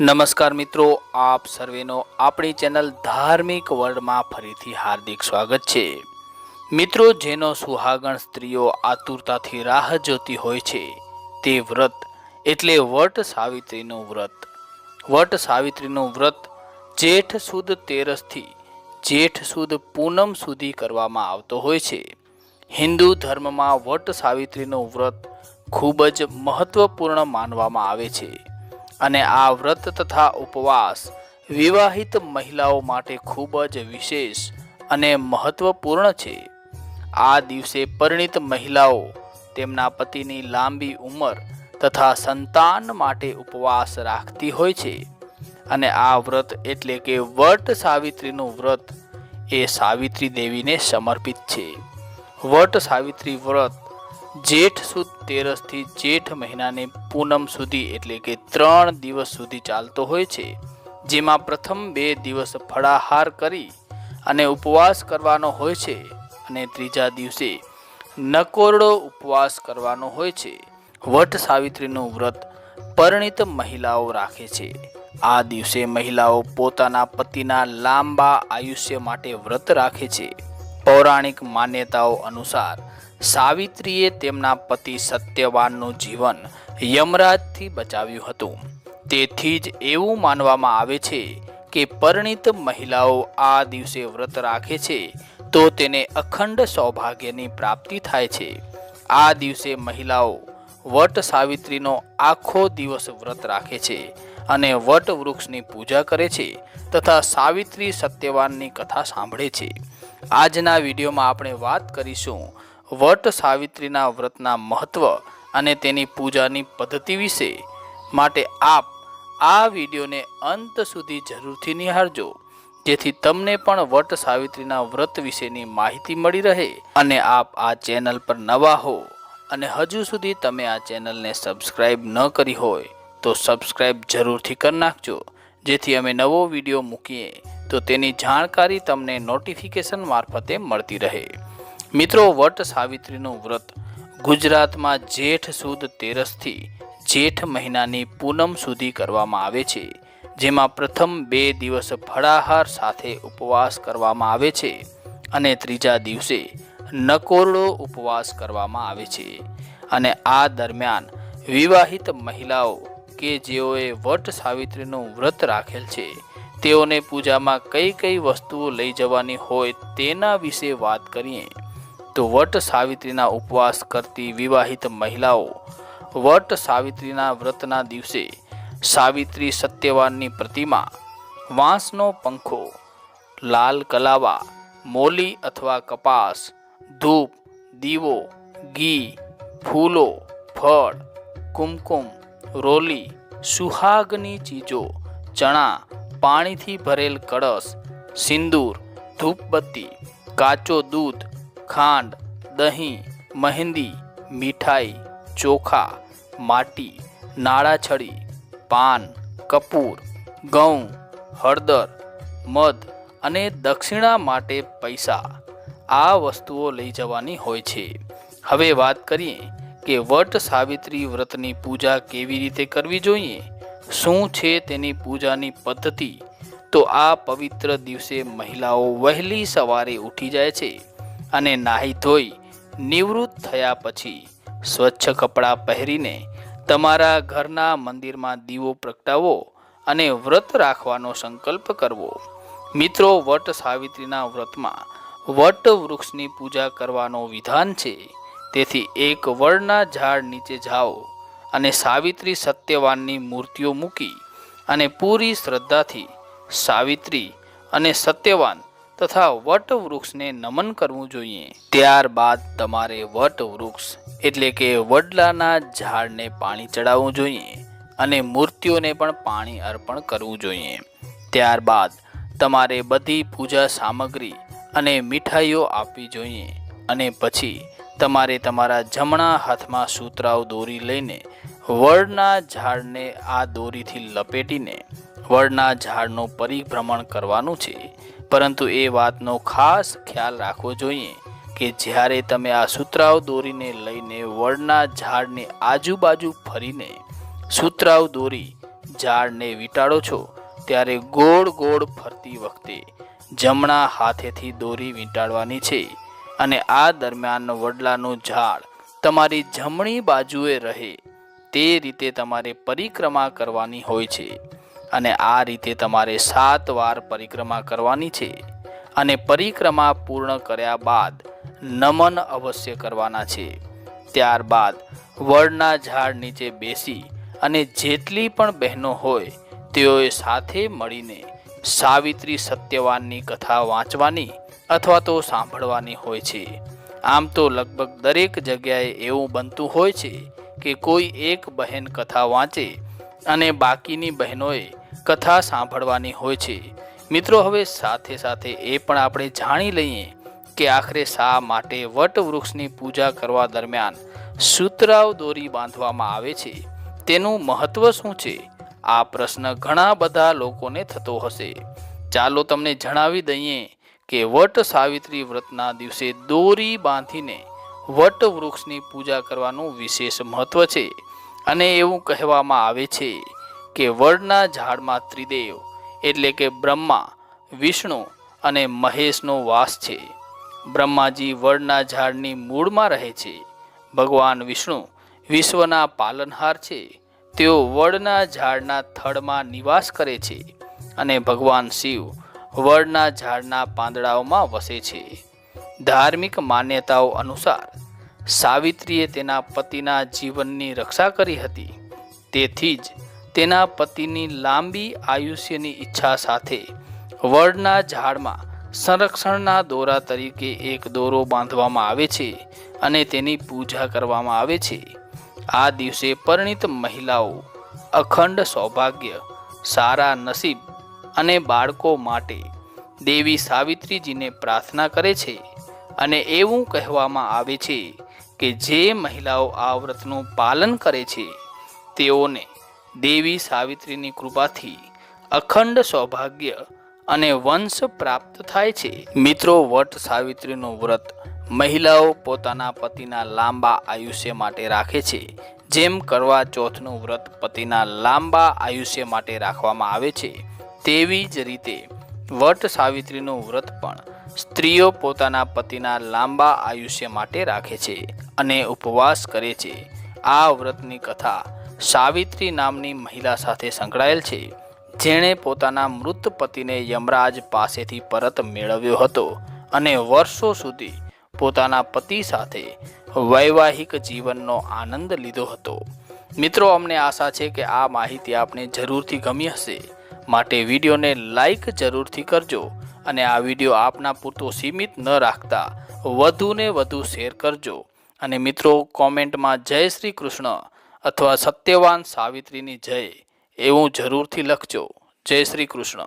નમસ્કાર મિત્રો, આપ સર્વેનો આપણી ચેનલ ધાર્મિક વર્લ્ડમાં ફરીથી હાર્દિક સ્વાગત છે. મિત્રો, જેનો સુહાગણ સ્ત્રીઓ આતુરતાથી રાહ જોતી હોય છે, તે વ્રત, એટલે વટ સાવિત્રીનું વ્રત. વટ સાવિત્રીનું વ્રત જેઠ સુદ તેરસથી જેઠ સુદ પૂનમ સુધી કરવામાં આવતો હોય છે. હિન્દુ ધર્મમાં વટ સાવિત્રીનું વ્રત ખૂબ જ મહત્વપૂર્ણ માનવામાં આવે છે. અને આ વ્રત તથા ઉપવાસ વિવાહિત મહિલાઓ માટે ખૂબ જ વિશેષ અને મહત્વપૂર્ણ છે. આ દિવસે પરિણિત મહિલાઓ તેમના પતિની લાંબી ઉંમર તથા સંતાન માટે ઉપવાસ રાખતી હોય છે અને આ વ્રત એટલે કે વટ સાવિત્રીનું વ્રત એ સાવિત્રી દેવીને સમર્પિત છે. વટ સાવિત્રી વ્રત જેઠ સુદ તેરસથી જેઠ મહિનાની પૂનમ સુધી એટલે કે ત્રણ દિવસ સુધી ચાલતો હોય છે, જેમાં પ્રથમ બે દિવસ ફળાહાર કરી અને ઉપવાસ કરવાનો હોય છે અને ત્રીજા દિવસે નકોરડો ઉપવાસ કરવાનો હોય છે. વટ સાવિત્રીનું વ્રત પરિણિત મહિલાઓ રાખે છે. આ દિવસે મહિલાઓ પોતાના પતિના લાંબા આયુષ્ય માટે વ્રત રાખે છે. પૌરાણિક માન્યતાઓ અનુસાર સાવિત્રીએ તેમના પતિ સત્યવાનનું જીવન યમરાજથી બચાવ્યું હતું. તેથી જ એવું માનવામાં આવે છે કે પરિણિત મહિલાઓ આ દિવસે વ્રત રાખે છે તો તેને અખંડ સૌભાગ્યની પ્રાપ્તિ થાય છે. આ દિવસે મહિલાઓ વટ સાવિત્રીનો આખો દિવસ વ્રત રાખે છે અને વટ વૃક્ષની પૂજા કરે છે તથા સાવિત્રી સત્યવાનની કથા સાંભળે છે. આજના વિડીયોમાં આપણે વાત કરીશું વટ સાવિત્રીના વ્રતના મહત્વ અને તેની પૂજાની પદ્ધતિ વિશે માટે આપ આ વિડીયોને અંત સુધી જરૂરથી નિહાળજો, જેથી તમને પણ વટ સાવિત્રીના વ્રત વિશેની માહિતી મળી રહે અને આપ આ ચેનલ પર નવા હો અને હજુ સુધી તમે આ ચેનલને સબસ્ક્રાઈબ ન કરી હોય તો સબસ્ક્રાઈબ જરૂરથી કરી નાખજો, જેથી અમે નવો વીડિયો મૂકીએ તો તેની જાણકારી તમને નોટિફિકેશન મારફતે મળતી રહે. મિત્રો, વટ સાવિત્રીનું વ્રત. ગુજરાતમાં જેઠ સુદ તેરસથી જેઠ મહિનાની પૂનમ સુધી કરવામાં આવે છે, જેમાં પ્રથમ બે દિવસ ફળાહાર સાથે ઉપવાસ કરવામાં આવે છે અને ત્રીજા દિવસે નકોરડો ઉપવાસ કરવામાં આવે છે. અને આ દરમિયાન વિવાહિત મહિલાઓ કે જેઓએ વટ સાવિત્રીનું વ્રત રાખેલ છે, તેઓને પૂજામાં કઈ કઈ વસ્તુઓ લઈ જવાની હોય તેના વિશે વાત કરીએ. તો વટ સાવિત્રીના ઉપવાસ કરતી વિવાહિત મહિલાઓ, વટ સાવિત્રીના વ્રતના દિવસે સાવિત્રી સત્યવાનની પ્રતિમા, વાંસનો પંખો, લાલ કલાવા, મોલી અથવા કપાસ, ધૂપ, દીવો, ઘી, ફૂલો, ફળ, કુમકુમ, રોલી, સુહાગની ચીજો, ચણા, પાણીથી ભરેલ કળશ, સિંદૂર, ધૂપબત્તી, કાચો દૂધ ખાંડ, દહીં, મહેંદી, મીઠાઈ, ચોખા, માટી, નાળાછડી, પાન, કપૂર, ઘઉં, હળદર, મધ અને દક્ષિણા માટે પૈસા આ વસ્તુઓ લઈ જવાની હોય છે. હવે વાત કરીએ કે વટ સાવિત્રી વ્રતની પૂજા કેવી રીતે કરવી જોઈએ? શું છે તેની પૂજાની પદ્ધતિ? તો આ પવિત્ર દિવસે મહિલાઓ વહેલી સવારે ઉઠી જાય છે. અને નાહી ધોઈ નિવૃત્ત થયા પછી સ્વચ્છ કપડાં પહેરીને તમારા ઘરના મંદિરમાં દીવો પ્રગટાવો અને વ્રત રાખવાનો સંકલ્પ કરવો. મિત્રો, વટ સાવિત્રીના વ્રતમાં વટ વૃક્ષની પૂજા કરવાનો વિધાન છે. તેથી એક વડના ઝાડ નીચે જાઓ અને સાવિત્રી સત્યવાનની મૂર્તિઓ મૂકી અને પૂરી શ્રદ્ધાથી સાવિત્રી અને સત્યવાન તથા વટ વૃક્ષને નમન કરવું જોઈએ. ત્યારબાદ તમારે વટ વૃક્ષ એટલે કે વડલાના ઝાડને પાણી ચડાવવું જોઈએ અને મૂર્તિઓને પણ પાણી અર્પણ કરવું જોઈએ. ત્યારબાદ તમારે બધી પૂજા સામગ્રી અને મીઠાઈઓ આપવી જોઈએ અને પછી તમારે તમારા જમણા હાથમાં સૂતરાવ દોરી લઈને વડના ઝાડને આ દોરીથી લપેટીને વડના ઝાડનું પરિભ્રમણ કરવાનું છે. પરંતુ એ વાતનો ખાસ ખ્યાલ રાખવો જોઈએ કે જ્યારે તમે આ સૂત્રાવ દોરીને લઈને વડના ઝાડની આજુબાજુ ફરીને સૂતરાવ દોરી ઝાડને વીંટાળો છો, ત્યારે ગોળ ગોળ ફરતી વખતે જમણા હાથેથી દોરી વીંટાળવાની છે અને આ દરમિયાન વડલાનું ઝાડ તમારી જમણી બાજુએ રહે તે રીતે તમારે પરિક્રમા કરવાની હોય છે. અને આ રીતે તમારે સાત વાર પરિક્રમા કરવાની છે. અને પરિક્રમા પૂર્ણ કર્યા બાદ નમન અવશ્ય કરવાના છે. ત્યારબાદ વડના ઝાડ નીચે બેસી અને જેટલી પણ બહેનો હોય તેઓએ સાથે મળીને સાવિત્રી સત્યવાનની કથા વાંચવાની અથવા તો સાંભળવાની હોય છે. આમ તો લગભગ દરેક જગ્યાએ એવું બનતું હોય છે કે કોઈ એક બહેન કથા વાંચે અને બાકીની બહેનોએ કથા સાંભળવાની હોય છે. મિત્રો, હવે સાથે સાથે એ પણ આપણે જાણી લઈએ કે આખરે શા માટે વટવૃક્ષની પૂજા કરવા દરમિયાન સૂતરાવ દોરી બાંધવામાં આવે છે. તેનું મહત્વ શું છે? આ પ્રશ્ન ઘણા બધા લોકોને થતો હશે. ચાલો તમને જણાવી દઈએ કે વટ સાવિત્રી વ્રતના દિવસે દોરી બાંધીને વટ વૃક્ષની પૂજા કરવાનું વિશેષ મહત્વ છે અને એવું કહેવામાં આવે છે. કે વડના ઝાડમાં ત્રિદેવ એટલે કે બ્રહ્મા, વિષ્ણુ અને મહેશનો વાસ છે. બ્રહ્માજી વડના ઝાડની મૂળમાં રહે છે. ભગવાન વિષ્ણુ વિશ્વના પાલનહાર છે. તેઓ વડના ઝાડના થડમાં નિવાસ કરે છે અને ભગવાન શિવ વડના ઝાડના પાંદડાઓમાં વસે છે. ધાર્મિક માન્યતાઓ અનુસાર સાવિત્રીએ તેના પતિના જીવનની રક્ષા કરી હતી. તેથી જ તેના પતિની લાંબી આયુષ્યની ઈચ્છા સાથે વડના ઝાડમાં સંરક્ષણના દોરા તરીકે એક દોરો બાંધવામાં આવે છે અને તેની પૂજા કરવામાં આવે છે. આ દિવસે પરિણીત મહિલાઓ અખંડ સૌભાગ્ય, સારા નસીબ અને બાળકો માટે દેવી સાવિત્રીજીને પ્રાર્થના કરે છે અને એવું કહેવામાં આવે છે કે જે મહિલાઓ આ વ્રતનું પાલન કરે છે, તેઓને દેવી સાવિત્રીની કૃપાથી અખંડ સૌભાગ્ય અને વંશ પ્રાપ્ત થાય છે. મિત્રો, વટ સાવિત્રીનું વ્રત મહિલાઓ પોતાના પતિના લાંબા આયુષ્ય માટે રાખે છે. જેમ કરવા ચોથનું વ્રત પતિના લાંબા આયુષ્ય માટે રાખવામાં આવે છે, તેવી જ રીતે વટ સાવિત્રીનું વ્રત પણ સ્ત્રીઓ પોતાના પતિના લાંબા આયુષ્ય માટે રાખે છે અને ઉપવાસ કરે છે. આ વ્રતની કથા સાવિત્રી નામની મહિલા સાથે સંકળાયેલ છે, જેણે પોતાના મૃત પતિને યમરાજ પાસેથી પરત મેળવ્યો હતો અને વર્ષો સુધી પોતાના પતિ સાથે વૈવાહિક જીવનનો આનંદ લીધો હતો. મિત્રો, અમને આશા છે કે આ માહિતી આપને જરૂરથી ગમી હશે. માટે વિડીયોને લાઈક જરૂરથી કરજો અને આ વીડિયો આપના પૂરતો સીમિત ન રાખતા વધુને વધુ શેર કરજો. અને મિત્રો, કોમેન્ટમાં જય શ્રી કૃષ્ણ. અથવા સત્યવાન સાવિત્રીની જય એવું જરૂરથી લખજો. જય શ્રી કૃષ્ણ.